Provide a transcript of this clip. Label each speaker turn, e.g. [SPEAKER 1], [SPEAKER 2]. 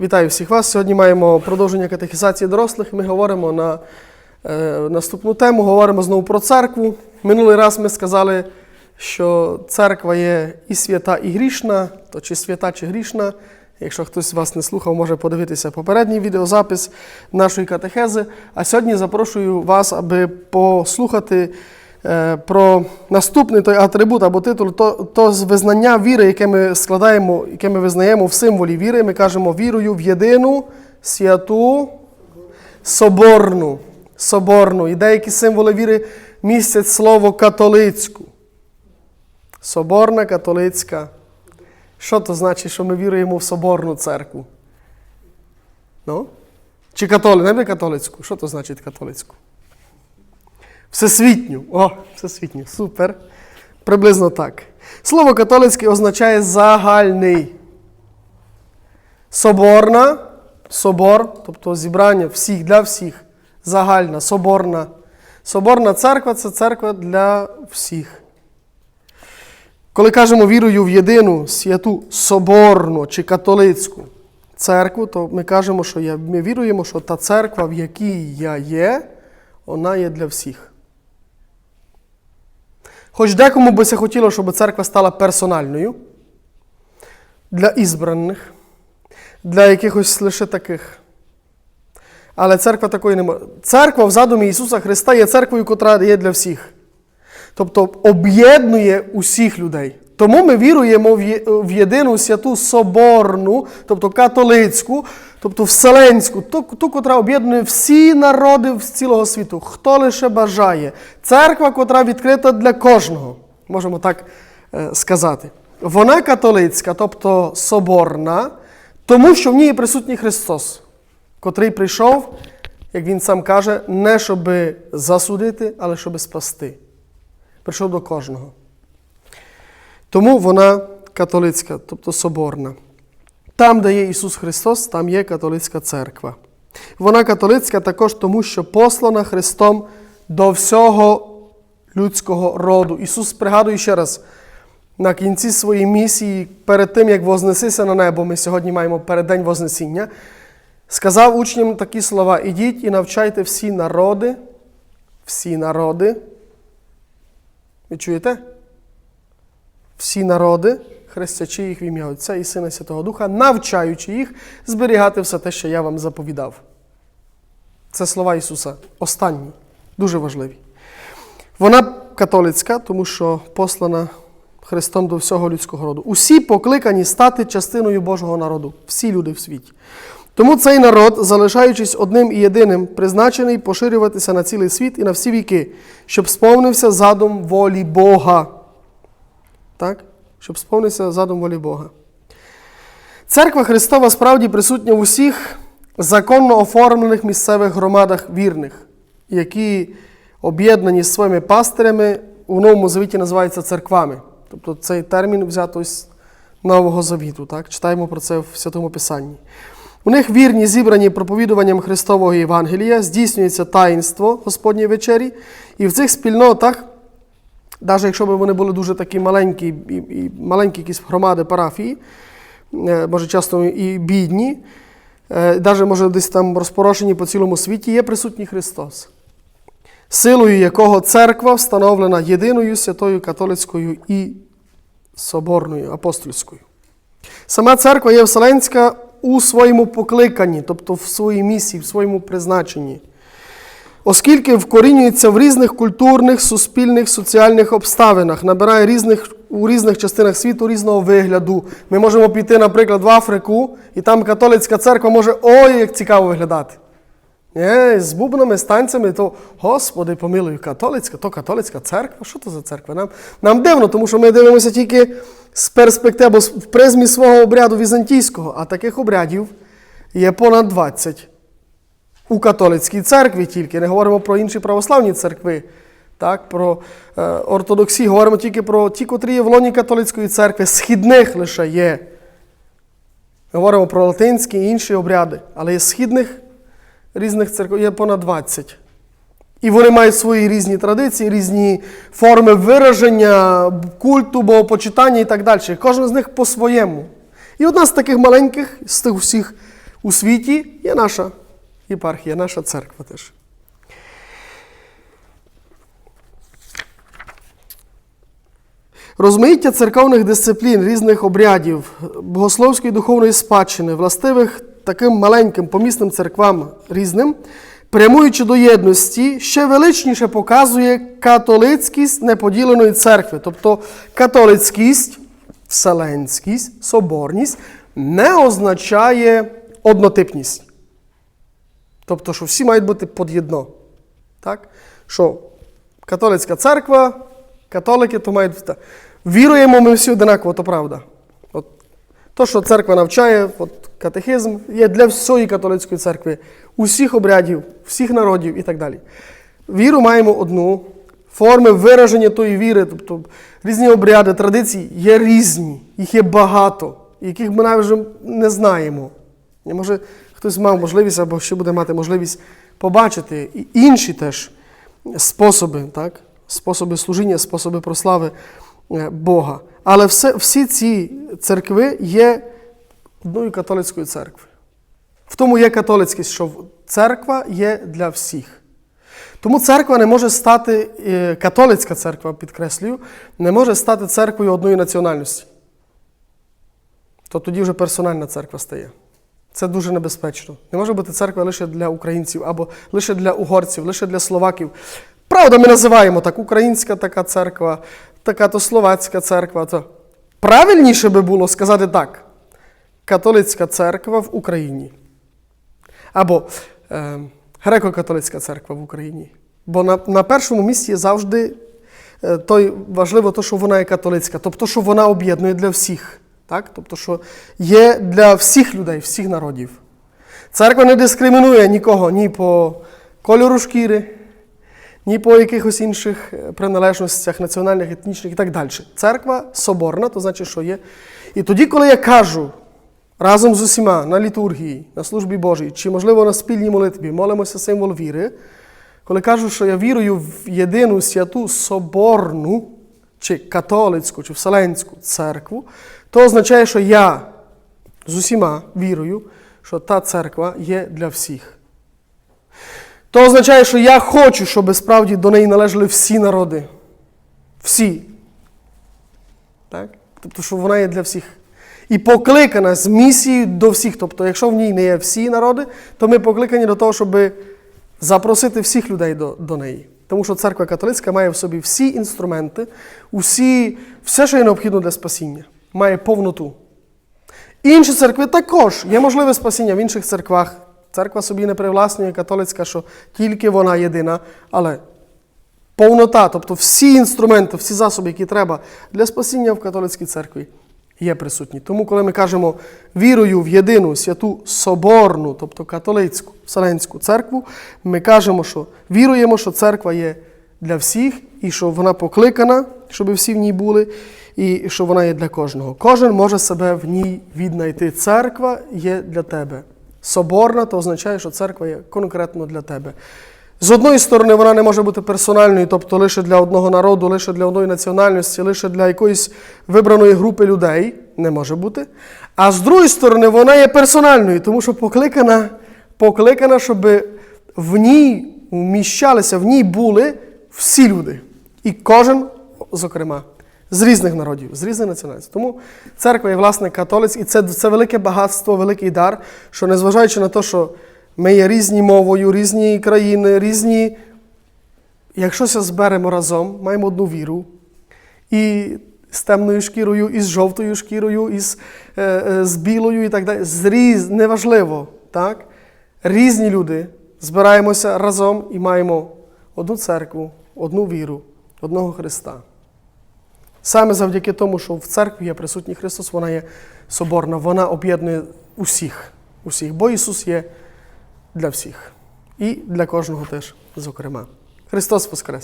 [SPEAKER 1] Вітаю всіх вас. Сьогодні маємо продовження катехізації дорослих. Ми говоримо на е, наступну тему, говоримо знову про церкву. Минулий раз ми сказали, що церква є і свята, і грішна, то чи свята, чи грішна. Якщо хтось вас не слухав, може подивитися попередній відеозапис нашої катехези. А сьогодні запрошую вас, аби послухати про наступний той атрибут або титул, то, то визнання віри, яке ми складаємо, яке ми визнаємо в символі віри. Ми кажемо вірою в єдину, святу, соборну. соборну. І деякі символи віри містять слово католицьку. Соборна католицька. Що то значить, що ми віруємо в Соборну церкву? Ну? Чи католи, не католицьку? Що то значить католицьку? Всесвітню. О, всесвітню. Супер. Приблизно так. Слово католицький означає загальний. Соборна, собор, тобто зібрання всіх для всіх. Загальна, соборна. Соборна церква це церква для всіх. Коли кажемо вірою в єдину святу соборну чи католицьку церкву, то ми кажемо, що ми віруємо, що та церква, в якій я є, вона є для всіх. Хоч декому би се хотіло, щоб церква стала персональною для ізбраних, для якихось лише таких. Але церква такої не може. Церква в задумі Ісуса Христа є церквою, котра є для всіх. Тобто об'єднує усіх людей. Тому ми віруємо в єдину святу соборну, тобто католицьку, тобто вселенську, ту, котра об'єднує всі народи з цілого світу, хто лише бажає. Церква, котра відкрита для кожного, можемо так е, сказати. Вона католицька, тобто соборна, тому що в ній є присутній Христос, котрий прийшов, як він сам каже, не щоб засудити, але щоб спасти прийшов до кожного. Тому вона католицька, тобто соборна. Там, де є Ісус Христос, там є католицька церква. Вона католицька також тому, що послана Христом до всього людського роду. Ісус пригадує ще раз, на кінці своєї місії, перед тим, як вознесися на небо, ми сьогодні маємо переддень Вознесіння, сказав учням такі слова: ідіть і навчайте всі народи, всі народи. Ви чуєте? Всі народи, хрестячи їх в ім'я Отця і Сина Святого Духа, навчаючи їх зберігати все те, що я вам заповідав. Це слова Ісуса. Останні, дуже важливі. Вона католицька, тому що послана Христом до всього людського роду. Усі покликані стати частиною Божого народу, всі люди в світі. Тому цей народ, залишаючись одним і єдиним, призначений поширюватися на цілий світ і на всі віки, щоб сповнився задум волі Бога. Так? Щоб сповнився задум волі Бога. Церква Христова справді присутня в усіх законно оформлених місцевих громадах вірних, які об'єднані з своїми пастирями у Новому Завіті називаються церквами. Тобто цей термін взято з Нового Завіту. Так? Читаємо про це в Святому Писанні. У них вірні, зібрані проповідуванням Христового Євангелія, здійснюється таїнство Господньої вечері, і в цих спільнотах, навіть якщо б вони були дуже такі маленькі, і, і маленькі якісь громади, парафії, може часто і бідні, навіть може десь там розпорошені по цілому світі, є присутній Христос, силою якого церква встановлена єдиною святою католицькою і соборною апостольською. Сама церква є вселенська у своєму покликанні, тобто в своїй місії, в своєму призначенні. Оскільки вкорінюється в різних культурних, суспільних, соціальних обставинах, набирає різних, у різних частинах світу різного вигляду. Ми можемо піти, наприклад, в Африку, і там католицька церква може ой, як цікаво виглядати. Е, з бубнами, з танцями, то, Господи, помилуй, католицька, то католицька церква. Що то за церква? Нам, нам дивно, тому що ми дивимося тільки з перспективи або в призмі свого обряду візантійського, а таких обрядів є понад 20. У католицькій церкві тільки, не говоримо про інші православні церкви, так, про е, ортодоксі, говоримо тільки про ті, котрі є в лоні католицької церкви, східних лише є. Ми говоримо про латинські і інші обряди, але є східних різних церков, є понад 20. І вони мають свої різні традиції, різні форми вираження, культу, богопочитання і так далі. Кожен з них по-своєму. І одна з таких маленьких, з тих всіх у світі є наша єпархія, наша церква теж. Розмаїття церковних дисциплін, різних обрядів, богословської духовної спадщини, властивих таким маленьким помісним церквам різним, прямуючи до єдності, ще величніше показує католицькість неподіленої церкви. Тобто католицькість, вселенськість, соборність не означає однотипність. Тобто, що всі мають бути под'єдно. Так? Що католицька церква, католики, то мають. Віруємо ми всі одинаково, то правда. От, то, що церква навчає, от, катехизм є для всієї католицької церкви, усіх обрядів, всіх народів і так далі. Віру маємо одну, форми вираження тої віри, тобто різні обряди, традиції є різні, їх є багато, яких ми навіть не знаємо. Може хтось мав можливість або ще буде мати можливість побачити і інші теж способи, так? способи служіння, способи прослави е, Бога. Але все, всі ці церкви є одною католицькою церквою. В тому є католицькість, що церква є для всіх. Тому церква не може стати, е, католицька церква, підкреслюю, не може стати церквою одної національності. То тоді вже персональна церква стає. Це дуже небезпечно. Не може бути церква лише для українців, або лише для угорців, лише для словаків. Правда, ми називаємо так українська така церква, така то словацька церква. То правильніше би було сказати так: католицька церква в Україні. Або е, греко-католицька церква в Україні. Бо на, на першому місці завжди е, той, важливо, то, що вона є католицька, тобто, що вона об'єднує для всіх. Так? Тобто, що є для всіх людей, всіх народів. Церква не дискримінує нікого ні по кольору шкіри, ні по якихось інших е, приналежностях, національних, етнічних і так далі. Церква соборна, то значить, що є. І тоді, коли я кажу разом з усіма на літургії, на службі Божій, чи, можливо, на спільній молитві, молимося символ віри, коли кажу, що я вірую в єдину святу соборну, чи католицьку, чи вселенську церкву, то означає, що я з усіма вірую, що та церква є для всіх. То означає, що я хочу, щоб справді до неї належали всі народи. Всі. Так? Тобто, що вона є для всіх. І покликана з місією до всіх. Тобто, якщо в ній не є всі народи, то ми покликані до того, щоб запросити всіх людей до, до неї. Тому що церква католицька має в собі всі інструменти, усі, все, що є необхідно для спасіння, має повноту. Інші церкви також є можливе спасіння в інших церквах. Церква собі не привласнює католицька, що тільки вона єдина, але повнота, тобто всі інструменти, всі засоби, які треба для спасіння в католицькій церкві, є присутні. Тому, коли ми кажемо вірою в єдину святу соборну, тобто католицьку Вселенську церкву, ми кажемо, що віруємо, що церква є для всіх і що вона покликана, щоб всі в ній були, і що вона є для кожного. Кожен може себе в ній віднайти. Церква є для тебе. Соборна, то означає, що церква є конкретно для тебе. З одної сторони, вона не може бути персональною, тобто лише для одного народу, лише для одної національності, лише для якоїсь вибраної групи людей не може бути. А з другої сторони, вона є персональною, тому що покликана, покликана, щоб в ній вміщалися, в ній були всі люди. І кожен, зокрема, з різних народів, з різних національностей. Тому церква є, власне, католицька, і це, це велике багатство, великий дар, що незважаючи на те, що ми є різні мовою, різні країни, різні. Якщо зберемо разом, маємо одну віру, і з темною шкірою, і з жовтою шкірою, і з, е, е, з білою, і так далі. З різ... Неважливо, так? Різні люди збираємося разом і маємо одну церкву, одну віру, одного Христа. Саме завдяки тому, що в церкві є присутній Христос, вона є соборна, вона об'єднує усіх, усіх, бо Ісус є для всіх. І для кожного теж, зокрема. Христос Воскрес!